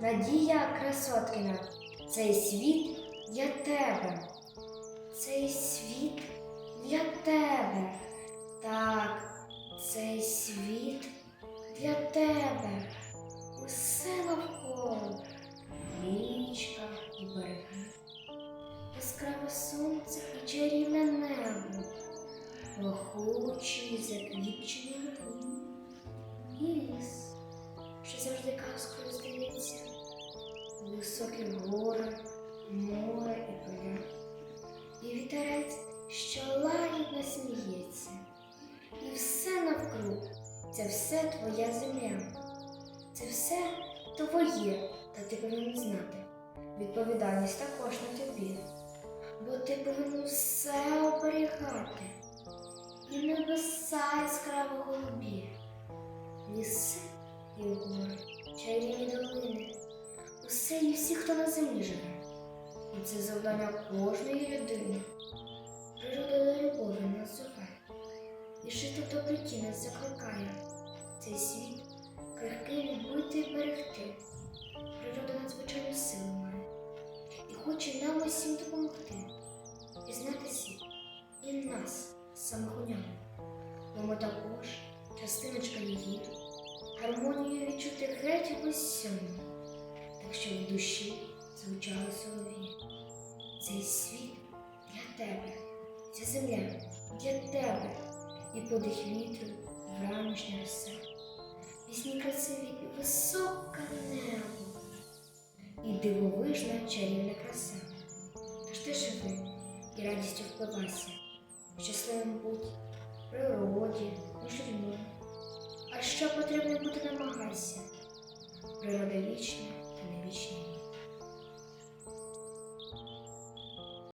Надія Красоткіна, цей світ для тебе. Цей світ для тебе. Так, цей світ для тебе. Усе навколо. Річка і береги. Яскраве сонце і чарівне небо. Лохучі заквітчені Високі гори, море і поля. І вітерець, що лагідно сміється. І все навкруг це все твоя земля. Це все твоє, та ти повинен знати. Відповідальність також на тобі. Бо ти повинен все оберігати. І небеса яскраво голубі, ліси і гори, чарівні долини, усе і всі, хто на землі живе. І це завдання кожної людини. Природа до любові нас зове, і жити в доброті нас закликає. Цей світ крихкий любити і берегти. Природа надзвичайну силу має і хоче нам усім допомогти. І знати світ, і нас, ньому. Бо ми також частиночка її, гармонію відчути геть усьому, так що в душі звучали солов'ї. Цей світ для тебе, ця земля для тебе, і подих вітру, вранішня роса, пісні красиві і високе небо, і дивовижна чарівна краса. Тож ти живи і радістю впливайся, щасливим будь природі, між людьми. А що потрібно бути намагайся, Krishna.